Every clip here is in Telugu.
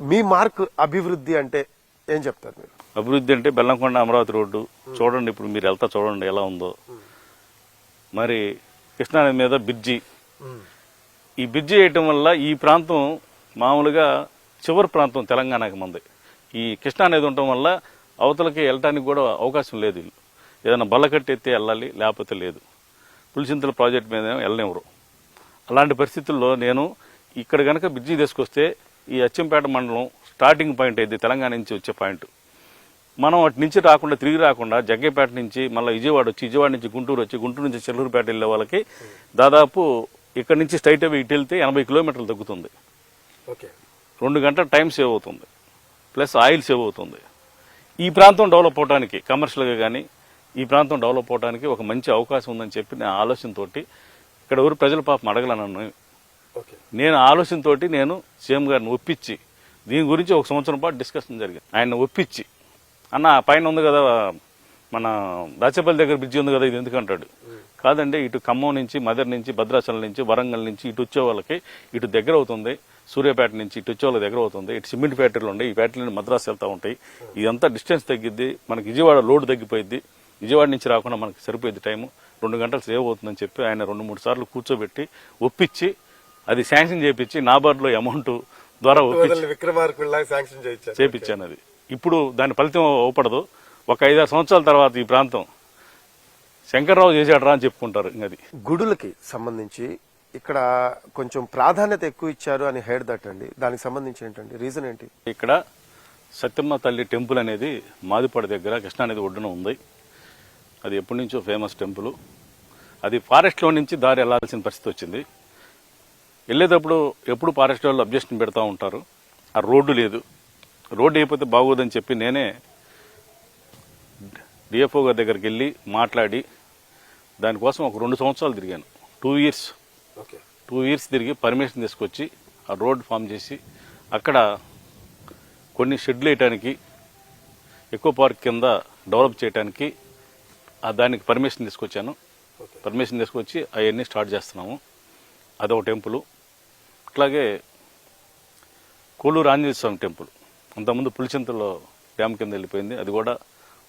మీ మార్క్ అభివృద్ధి అంటే ఏం చెప్తారు మీరు? అభివృద్ధి అంటే బెల్లంకొండ అమరావతి రోడ్డు. చూడండి ఇప్పుడు మీరు వెళ్తా చూడండి ఎలా ఉందో. మరి కృష్ణానది మీద బ్రిడ్జి. ఈ బ్రిడ్జి వేయటం వల్ల ఈ ప్రాంతం మామూలుగా చివరి ప్రాంతం తెలంగాణకి మంది. ఈ కృష్ణా నది ఉండటం వల్ల అవతలకి వెళ్ళటానికి కూడా అవకాశం లేదు వీళ్ళు. ఏదైనా బల్లకట్టి ఎత్తి వెళ్ళాలి లేకపోతే లేదు. పులిచింతల ప్రాజెక్ట్ మీద వెళ్ళనివ్వరు. అలాంటి పరిస్థితుల్లో నేను ఇక్కడ కనుక బ్రిడ్జి తీసుకొస్తే ఈ అచ్చంపేట మండలం స్టార్టింగ్ పాయింట్ అయింది తెలంగాణ నుంచి వచ్చే పాయింట్ మనం అటు నుంచి రాకుండా తిరిగి రాకుండా జగ్గేపేట నుంచి మళ్ళీ విజయవాడ వచ్చి విజయవాడ నుంచి గుంటూరు వచ్చి గుంటూరు నుంచి చెల్లూరుపేట వెళ్ళే వాళ్ళకి దాదాపు ఇక్కడ నుంచి స్ట్రైట్ అవే ఇటు వెళ్తే ఎనభై కిలోమీటర్లు తగ్గుతుంది. ఓకే. రెండు గంటల టైం సేవ్ అవుతుంది. ప్లస్ ఆయిల్ సేవ్ అవుతుంది. ఈ ప్రాంతం డెవలప్ అవడానికి కమర్షియల్గా కానీ ఈ ప్రాంతం డెవలప్ అవడానికి ఒక మంచి అవకాశం ఉందని చెప్పి నా ఆలోచనతోటి ఇక్కడ ఎవరు ప్రజల పాపం అడగల నన్ను ఓకే నేను ఆలోచనతోటి నేను సీఎం గారిని ఒప్పించి దీని గురించి ఒక సంవత్సరం పాటు డిస్కషన్ జరిగింది. ఆయన ఒప్పించి అన్న పైన ఉంది కదా మన దాచేపల్లి దగ్గర బ్రిడ్జి ఉంది కదా ఇది ఎందుకు అంటాడు? కాదండి ఇటు ఖమ్మం నుంచి మదర్ నుంచి భద్రాచలం నుంచి వరంగల్ నుంచి ఇటు వచ్చే వాళ్ళకి ఇటు దగ్గర అవుతుంది. సూర్యాపేట నుంచి ఇటు వచ్చే వాళ్ళకి దగ్గర అవుతుంది. ఇటు సిమెంట్ ఫ్యాక్టరీలు ఉన్నాయి ఈ ఫ్యాక్టరీలు మద్రాసు వెళ్తూ ఉంటాయి. ఇదంతా డిస్టెన్స్ తగ్గిద్ది మనకి విజయవాడ లోడ్ తగ్గిపోయింది విజయవాడ నుంచి రాకుండా మనకి సరిపోయింది టైము. రెండు గంటలు సేవ్ అవుతుందని చెప్పి ఆయన రెండు మూడు సార్లు కూర్చోబెట్టి ఒప్పించి అది శాంక్షన్ చేపించి నాబార్డులో అమౌంట్ ద్వారా చేపించాను అది. ఇప్పుడు దాని ఫలితం అవపడదు. ఒక ఐదారు సంవత్సరాల తర్వాత ఈ ప్రాంతం శంకర్రావు చేశాడరా అని చెప్పుకుంటారు ఇంక అది. గుడులకి సంబంధించి ఇక్కడ కొంచెం ప్రాధాన్యత ఎక్కువ ఇచ్చారు అని హెడ్ దట్ అండి. దానికి సంబంధించి ఏంటండి? రీజన్ ఏంటి? ఇక్కడ సత్యమ్మ తల్లి టెంపుల్ అనేది మాదిపాడు దగ్గర కృష్ణానది ఒడ్డున ఉంది. అది ఎప్పటి నుంచో ఫేమస్ టెంపుల్. అది ఫారెస్ట్లో నుంచి దారి వెళ్ళాల్సిన పరిస్థితి వచ్చింది. వెళ్ళేటప్పుడు ఎప్పుడు ఫారెస్ట్ వాళ్ళు అబ్జెక్షన్ పెడతా ఉంటారు. ఆ రోడ్డు లేదు. రోడ్డు అయిపోతే బాగోదని చెప్పి నేనే డిఎఫ్ఓ గారి దగ్గరికి వెళ్ళి మాట్లాడి దానికోసం ఒక రెండు సంవత్సరాలు తిరిగాను. Two years okay two years తిరిగి పర్మిషన్ తీసుకొచ్చి ఆ రోడ్ ఫామ్ చేసి అక్కడ కొన్ని షెడ్లు వేయటానికి ఎక్కువ పార్క్ కింద డెవలప్ చేయడానికి ఆ దానికి పర్మిషన్ తీసుకొచ్చాను. పర్మిషన్ తీసుకొచ్చి అవన్నీ స్టార్ట్ చేస్తున్నాము. అదొక టెంపుల్. అట్లాగే కోలూరు ఆంజనేయ స్వామి టెంపుల్. అంతకుముందు పులిచింతలో డ్యామ్ కింద వెళ్ళిపోయింది. అది కూడా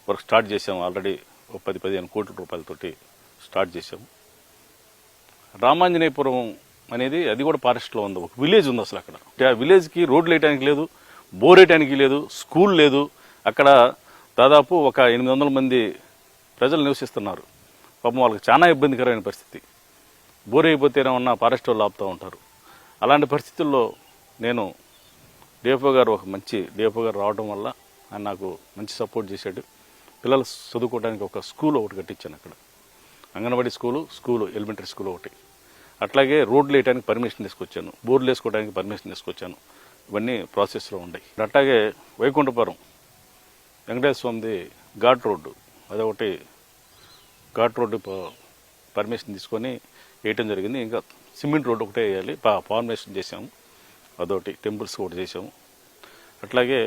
వర్క్ స్టార్ట్ చేసాము ఆల్రెడీ ఒక పది పదిహేను కోట్ల రూపాయలతోటి స్టార్ట్ చేసాము రామాంజనేయపురం అనేది అది కూడా ఫారెస్ట్లో ఉంది. ఒక విలేజ్ ఉంది అసలు అక్కడ. ఆ విలేజ్కి రోడ్లు వేయడానికి లేదు బోర్ వేయడానికి లేదు స్కూల్ లేదు. అక్కడ దాదాపు ఒక ఎనిమిది వందల మంది ప్రజలు నివసిస్తున్నారు. పాపం వాళ్ళకి చాలా ఇబ్బందికరమైన పరిస్థితి. బోర్ ఉన్న ఫారెస్ట్ వాళ్ళు ఆపుతూ ఉంటారు. అలాంటి పరిస్థితుల్లో నేను డిఎఫ్ఓ గారు ఒక మంచి డిఎఫ్ఓ గారు రావడం వల్ల ఆయన నాకు మంచి సపోర్ట్ చేశాడు. పిల్లలు చదువుకోవడానికి ఒక స్కూల్ ఒకటి కట్టించాను అక్కడ. Anganwadi school school elementary school ఒకటి. అట్లాగే రోడ్లు వేయడానికి పర్మిషన్ తీసుకొచ్చాను. బోర్లు వేసుకోవడానికి పర్మిషన్ తీసుకొచ్చాను. ఇవన్నీ ప్రాసెస్లో ఉన్నాయి. అట్లాగే వైకుంఠపురం వెంకటేశ్వర స్వామిది ఘాట్ రోడ్డు. అదొకటి ఘాట్ రోడ్డు పర్మిషన్ తీసుకొని వేయటం జరిగింది. ఇంకా సిమెంట్ రోడ్డు ఒకటే వేయాలి. ఫార్మేషన్ చేసాము అదొకటి. టెంపుల్స్ ఒకటి చేసాము అట్లాగే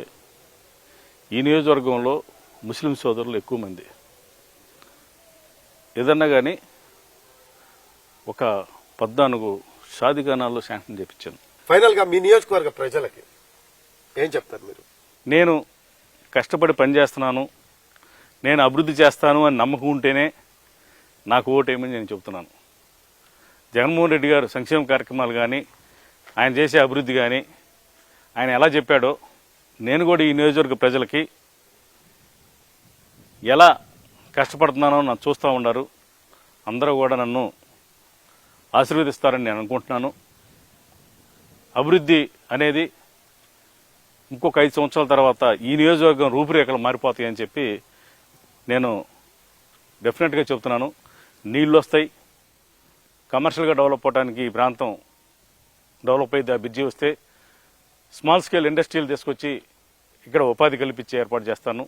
ఈ నియోజకవర్గంలో ముస్లిం సోదరులు ఎక్కువ మంది. ఏదన్నా కానీ ఒక పద్నాలుగు షాదిఖానాల్లో శాంక్షన్ చేపించాను. ఫైనల్గా మీ నియోజకవర్గ ప్రజలకి ఏం చెప్తారు మీరు? నేను కష్టపడి పనిచేస్తున్నాను నేను అభివృద్ధి చేస్తాను అని నమ్మకం ఉంటేనే నాకు ఓటేయమని నేను చెబుతున్నాను. జగన్మోహన్ రెడ్డి గారు సంక్షేమ కార్యక్రమాలు కానీ ఆయన చేసే అభివృద్ధి కానీ ఆయన ఎలా చెప్పాడో నేను కూడా ఈ నియోజకవర్గ ప్రజలకి ఎలా కష్టపడుతున్నానో నన్ను చూస్తూ ఉన్నారు. అందరూ కూడా నన్ను ఆశీర్వదిస్తారని నేను అనుకుంటున్నాను. అభివృద్ధి అనేది ఇంకొక ఐదు సంవత్సరాల తర్వాత ఈ నియోజకవర్గం రూపురేఖలు మారిపోతాయని చెప్పి నేను డెఫినెట్గా చెప్తున్నాను నీళ్ళు వస్తాయి కమర్షియల్గా డెవలప్ అవడానికి ఈ ప్రాంతం డెవలప్ అయితే ఆ బ్రిడ్జి వస్తే స్మాల్ స్కేల్ ఇండస్ట్రీలు తీసుకొచ్చి ఇక్కడ ఉపాధి కల్పించే ఏర్పాటు చేస్తాను.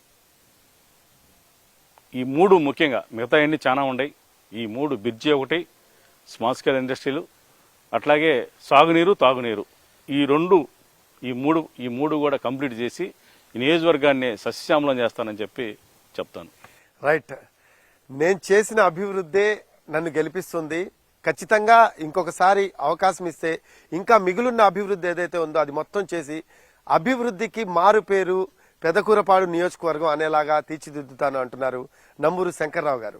ఈ మూడు ముఖ్యంగా మిగతా అన్ని చాలా ఉన్నాయి. ఈ మూడు బ్రిడ్జి ఒకటి స్మాల్ స్కేల్ ఇండస్ట్రీలు అట్లాగే సాగునీరు తాగునీరు. ఈ రెండు ఈ మూడు ఈ మూడు కూడా కంప్లీట్ చేసి ఈ నియోజకవర్గాన్ని సస్యశ్యామలం చేస్తానని చెప్పి చెప్తాను. రైట్. నేను చేసిన అభివృద్ధే నన్ను గెలిపిస్తుంది. ఖచ్చితంగా ఇంకొకసారి అవకాశం ఇస్తే ఇంకా మిగులున్న అభివృద్ధి ఏదైతే ఉందో అది మొత్తం చేసి అభివృద్ధికి మారు పేరు పెదకూరపాడు నియోజకవర్గం అనేలాగా తీర్చిదిద్దుతాను అంటున్నారు నంబూరు శంకర్రావు గారు.